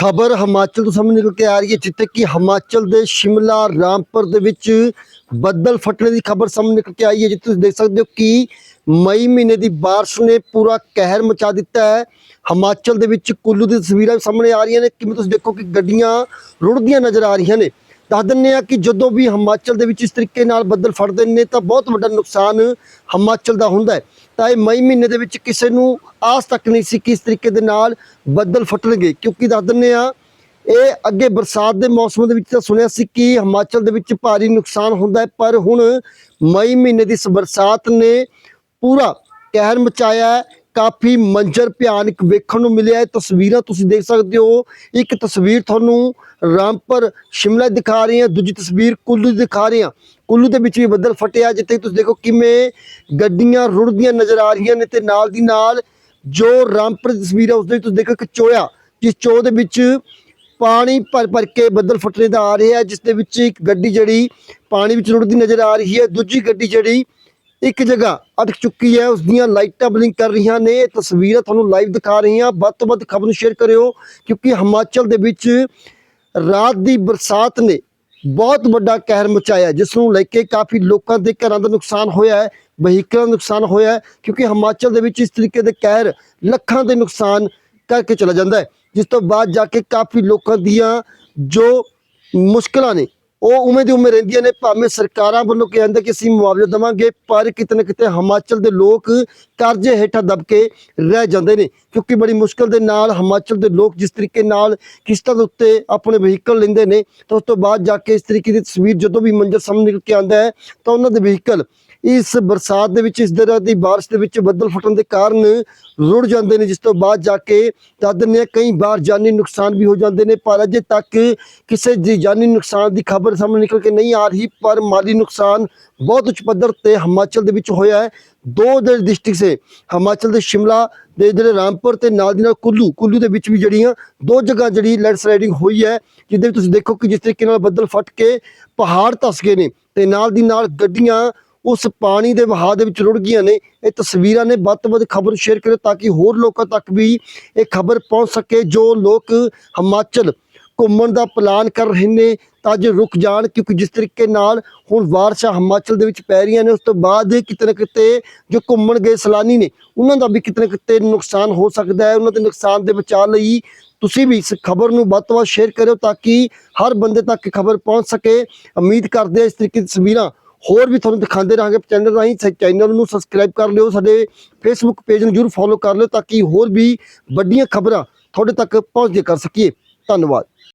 ਖਬਰ ਹਿਮਾਚਲ ਤੋਂ ਸਾਹਮਣੇ ਨਿਕਲ ਕੇ ਆ ਰਹੀ ਹੈ, ਜਿੱਥੇ ਕਿ ਹਿਮਾਚਲ ਦੇ ਸ਼ਿਮਲਾ, ਰਾਮਪੁਰ ਦੇ ਵਿੱਚ ਬੱਦਲ ਫਟਣੇ ਦੀ ਖਬਰ ਸਾਹਮਣੇ ਨਿਕਲ ਕੇ ਆਈ ਹੈ, ਜਿੱਥੇ ਤੁਸੀਂ ਦੇਖ ਸਕਦੇ ਹੋ ਕਿ ਮਈ ਮਹੀਨੇ ਦੀ ਬਾਰਿਸ਼ ਨੇ ਪੂਰਾ ਕਹਿਰ ਮਚਾ ਦਿੱਤਾ ਹੈ। ਹਿਮਾਚਲ ਦੇ ਵਿੱਚ ਕੁੱਲੂ ਦੀ ਤਸਵੀਰਾਂ ਵੀ ਸਾਹਮਣੇ ਆ ਰਹੀਆਂ ਨੇ, ਕਿਵੇਂ ਤੁਸੀਂ ਦੇਖੋ ਕਿ ਗੱਡੀਆਂ ਰੁੜਦੀਆਂ ਨਜ਼ਰ ਆ ਰਹੀਆਂ ਨੇ। ਦੱਸ ਦਿੰਦੇ ਆ ਕਿ ਜਦੋਂ ਵੀ ਹਿਮਾਚਲ ਦੇ ਵਿੱਚ ਇਸ ਤਰੀਕੇ ਨਾਲ ਬੱਦਲ ਫਟਦੇ ਨੇ, ਤਾਂ ਬਹੁਤ ਵੱਡਾ ਨੁਕਸਾਨ ਹਿਮਾਚਲ ਦਾ ਹੁੰਦਾ ਹੈ। ਤਾਂ ਇਹ ਮਈ ਮਹੀਨੇ ਦੇ ਵਿੱਚ ਕਿਸੇ ਨੂੰ ਆਸ ਤੱਕ ਨਹੀਂ ਸੀ ਕਿ ਇਸ ਤਰੀਕੇ ਦੇ ਨਾਲ ਬੱਦਲ ਫਟਣਗੇ। ਕਿਉਂਕਿ ਦੱਸ ਦਿੰਦੇ ਆ ਇਹ ਅੱਗੇ ਬਰਸਾਤ ਦੇ ਮੌਸਮ ਦੇ ਵਿੱਚ ਤਾਂ ਸੁਣਿਆ ਸੀ ਕਿ ਹਿਮਾਚਲ ਦੇ ਵਿੱਚ ਭਾਰੀ ਨੁਕਸਾਨ ਹੁੰਦਾ ਹੈ, ਪਰ ਹੁਣ ਮਈ ਮਹੀਨੇ ਦੀ ਇਸ ਬਰਸਾਤ ਨੇ ਪੂਰਾ ਕਹਿਰ ਮਚਾਇਆ ਹੈ। ਕਾਫੀ ਮੰਜ਼ਰ ਭਿਆਨਕ ਵੇਖਣ ਨੂੰ ਮਿਲਿਆ ਹੈ। ਤਸਵੀਰਾਂ ਤੁਸੀਂ ਦੇਖ ਸਕਦੇ ਹੋ। ਇੱਕ ਤਸਵੀਰ ਤੁਹਾਨੂੰ ਰਾਮਪੁਰ ਸ਼ਿਮਲਾ ਦਿਖਾ ਰਹੀ ਹਾਂ। ਦੂਜੀ ਤਸਵੀਰ ਕੁੱਲੂ ਦਿਖਾ ਰਹੀ ਹਾਂ। ਕੁੱਲੂ ਦੇ ਵਿੱਚ ਵੀ ਬੱਦਲ ਫਟਿਆ ਜਿੱਥੇ ਤੁਸੀਂ ਦੇਖੋ ਕਿਵੇਂ ਗੱਡੀਆਂ ਰੁੜਦੀਆਂ ਨਜ਼ਰ ਆ ਰਹੀਆਂ ਨੇ ਤੇ ਨਾਲ ਦੀ ਨਾਲ ਜੋ ਰਾਮਪੁਰ ਦੀ ਤਸਵੀਰ ਹੈ, ਉਸ ਦੇ ਵਿੱਚ ਤੁਸੀਂ ਦੇਖੋ ਇੱਕ ਚੋਇਆ, ਜਿਸ ਚੋ ਦੇ ਵਿੱਚ ਪਾਣੀ ਭਰ ਭਰ ਕੇ ਬੱਦਲ ਫਟਣੇ ਦਾ ਆ ਰਿਹਾ ਜਿਸ ਦੇ ਵਿੱਚ ਇੱਕ ਗੱਡੀ ਜਿਹੜੀ ਪਾਣੀ ਵਿੱਚ ਰੁੜਦੀ ਨਜ਼ਰ ਆ ਰਹੀ ਹੈ। ਦੂਜੀ ਗੱਡੀ ਜਿਹੜੀ ਇੱਕ ਜਗ੍ਹਾ ਅਟਕ ਚੁੱਕੀ ਹੈ, ਉਸ ਦੀਆਂ ਲਾਈਟਾਂ ਬਲਿੰਕ ਕਰ ਰਹੀਆਂ ਨੇ। ਇਹ ਤਸਵੀਰਾਂ ਤੁਹਾਨੂੰ ਲਾਈਵ ਦਿਖਾ ਰਹੀ ਹਾਂ ਵੱਧ ਤੋਂ ਵੱਧ ਖਬਰ ਨੂੰ ਸ਼ੇਅਰ ਕਰਿਓ, ਕਿਉਂਕਿ ਹਿਮਾਚਲ ਦੇ ਵਿੱਚ ਰਾਤ ਦੀ ਬਰਸਾਤ ਨੇ ਬਹੁਤ ਵੱਡਾ ਕਹਿਰ ਮਚਾਇਆ ਜਿਸ ਨੂੰ ਲੈ ਕੇ ਕਾਫੀ ਲੋਕਾਂ ਦੇ ਘਰਾਂ ਦਾ ਨੁਕਸਾਨ ਹੋਇਆ ਹੈ, ਵਹੀਕਲਾਂ ਦਾ ਨੁਕਸਾਨ ਹੋਇਆ ਹੈ, ਕਿਉਂਕਿ ਹਿਮਾਚਲ ਦੇ ਵਿੱਚ ਇਸ ਤਰੀਕੇ ਦੇ ਕਹਿਰ ਲੱਖਾਂ ਦੇ ਨੁਕਸਾਨ ਕਰਕੇ ਚਲਾ ਜਾਂਦਾ ਹੈ, ਜਿਸ ਤੋਂ ਬਾਅਦ ਜਾ ਕੇ ਕਾਫੀ ਲੋਕਾਂ ਦੀਆਂ ਜੋ ਮੁਸ਼ਕਲਾਂ ਨੇ ਉਹ ਉਵੇਂ ਦੀ ਉਵੇਂ ਰਹਿੰਦੀਆਂ ਨੇ, ਭਾਵੇਂ ਸਰਕਾਰਾਂ ਵੱਲੋਂ ਕਿਹਾ ਜਾਂਦਾ ਕਿ ਅਸੀਂ ਮੁਆਵਜ਼ਾ ਦੇਵਾਂਗੇ, ਪਰ ਕਿਤੇ ਨਾ ਕਿਤੇ ਹਿਮਾਚਲ ਦੇ ਲੋਕ ਕਰਜ਼ੇ ਹੇਠਾਂ ਦਬ ਕੇ ਰਹਿ ਜਾਂਦੇ ਨੇ, ਕਿਉਂਕਿ ਬੜੀ ਮੁਸ਼ਕਲ ਦੇ ਨਾਲ ਹਿਮਾਚਲ ਦੇ ਲੋਕ ਜਿਸ ਤਰੀਕੇ ਨਾਲ ਕਿਸ਼ਤਾਂ ਦੇ ਉੱਤੇ ਆਪਣੇ ਵਹੀਕਲ ਲੈਂਦੇ ਨੇ, ਤਾਂ ਉਸ ਤੋਂ ਬਾਅਦ ਜਾ ਕੇ ਇਸ ਤਰੀਕੇ ਦੀ ਤਸਵੀਰ ਜਦੋਂ ਵੀ ਮੰਜ਼ਰ ਸਾਹਮਣੇ ਨਿਕਲ ਕੇ ਆਉਂਦਾ ਹੈ, ਤਾਂ ਉਹਨਾਂ ਦੇ ਵਹੀਕਲ ਇਸ ਬਰਸਾਤ ਦੇ ਵਿੱਚ, ਇਸ ਤਰ੍ਹਾਂ ਦੀ ਬਾਰਿਸ਼ ਦੇ ਵਿੱਚ ਬੱਦਲ ਫਟਣ ਦੇ ਕਾਰਨ ਰੁੜ ਜਾਂਦੇ ਨੇ, ਜਿਸ ਤੋਂ ਬਾਅਦ ਜਾ ਕੇ ਤਦ ਨੇ ਕਈ ਵਾਰ ਜਾਨੀ ਨੁਕਸਾਨ ਵੀ ਹੋ ਜਾਂਦੇ ਨੇ, ਪਰ ਅਜੇ ਤੱਕ ਕਿਸੇ ਦੀ ਜਾਨੀ ਨੁਕਸਾਨ ਦੀ ਖਬਰ ਸਾਹਮਣੇ ਨਿਕਲ ਕੇ ਨਹੀਂ ਆ ਰਹੀ, ਪਰ ਮਾਲੀ ਨੁਕਸਾਨ ਬਹੁਤ ਉੱਚ ਪੱਧਰ ਤੇ ਹਿਮਾਚਲ ਦੇ ਵਿੱਚ ਹੋਇਆ ਹੈ। ਦੋ ਦੇ ਡਿਸਟ੍ਰਿਕਟ ਸੇ, ਹਿਮਾਚਲ ਦੇ ਸ਼ਿਮਲਾ ਦੇ ਜਿਹੜੇ ਰਾਮਪੁਰ ਤੇ ਨਾਲ ਦੀ ਨਾਲ ਕੁੱਲੂ ਕੁੱਲੂ ਦੇ ਵਿੱਚ ਵੀ ਜਿਹੜੀਆਂ ਦੋ ਜਗ੍ਹਾ ਜਿਹੜੀ ਲੈਂਡਸਲਾਈਡਿੰਗ ਹੋਈ ਹੈ ਜਿਹਦੇ ਤੁਸੀਂ ਦੇਖੋ ਕਿ ਜਿਸ ਤਰੀਕੇ ਨਾਲ ਬੱਦਲ ਫਟ ਕੇ ਪਹਾੜ ਧਸ ਗਏ ਨੇ ਤੇ ਨਾਲ ਦੀ ਨਾਲ ਗੱਡੀਆਂ ਉਸ ਪਾਣੀ ਦੇ ਵਹਾਅ ਦੇ ਵਿੱਚ ਰੁੜ ਗਈਆਂ ਨੇ। ਇਹ ਤਸਵੀਰਾਂ ਨੇ ਵੱਧ ਤੋਂ ਵੱਧ ਖਬਰ ਸ਼ੇਅਰ ਕਰੋ ਤਾਂ ਕਿ ਹੋਰ ਲੋਕਾਂ ਤੱਕ ਵੀ ਇਹ ਖਬਰ ਪਹੁੰਚ ਸਕੇ, ਜੋ ਲੋਕ ਹਿਮਾਚਲ ਘੁੰਮਣ ਦਾ ਪਲਾਨ ਕਰ ਰਹੇ ਨੇ। ਤਾਂ ਜੇ ਰੁਕ ਜਾਣ, ਕਿਉਂਕਿ ਜਿਸ ਤਰੀਕੇ ਨਾਲ ਹੁਣ ਬਾਰਿਸ਼ਾਂ ਹਿਮਾਚਲ ਦੇ ਵਿੱਚ ਪੈ ਰਹੀਆਂ ਨੇ, ਉਸ ਤੋਂ ਬਾਅਦ ਕਿਤੇ ਨਾ ਕਿਤੇ ਜੋ ਘੁੰਮਣ ਗਏ ਸੈਲਾਨੀ ਨੇ, ਉਹਨਾਂ ਦਾ ਵੀ ਕਿਤੇ ਨਾ ਕਿਤੇ ਨੁਕਸਾਨ ਹੋ ਸਕਦਾ ਹੈ। ਉਹਨਾਂ ਦੇ ਨੁਕਸਾਨ ਦੇ ਬਚਾਅ ਲਈ ਤੁਸੀਂ ਵੀ ਇਸ ਖਬਰ ਨੂੰ ਵੱਧ ਤੋਂ ਵੱਧ ਸ਼ੇਅਰ ਕਰਿਓ ਤਾਂ ਕਿ ਹਰ ਬੰਦੇ ਤੱਕ ਖਬਰ ਪਹੁੰਚ ਸਕੇ। ਉਮੀਦ ਕਰਦੇ ਹਾਂ ਇਸ ਤਰੀਕੇ ਦੀ ਤਸਵੀਰਾਂ ਹੋਰ ਵੀ ਤੁਹਾਨੂੰ ਦਿਖਾਉਂਦੇ ਰਹਾਂਗੇ ਚੈਨਲ ਰਾਹੀਂ ਚੈਨਲ ਨੂੰ ਸਬਸਕ੍ਰਾਈਬ ਕਰ ਲਿਓ, ਸਾਡੇ ਫੇਸਬੁੱਕ ਪੇਜ ਨੂੰ ਜਰੂਰ ਫੋਲੋ ਕਰ ਲਿਓ ਤਾਂ ਕਿ ਹੋਰ ਵੀ ਵੱਡੀਆਂ ਖਬਰਾਂ ਤੁਹਾਡੇ ਤੱਕ ਪਹੁੰਚਦੇ ਕਰ ਸਕੀਏ। ਧੰਨਵਾਦ।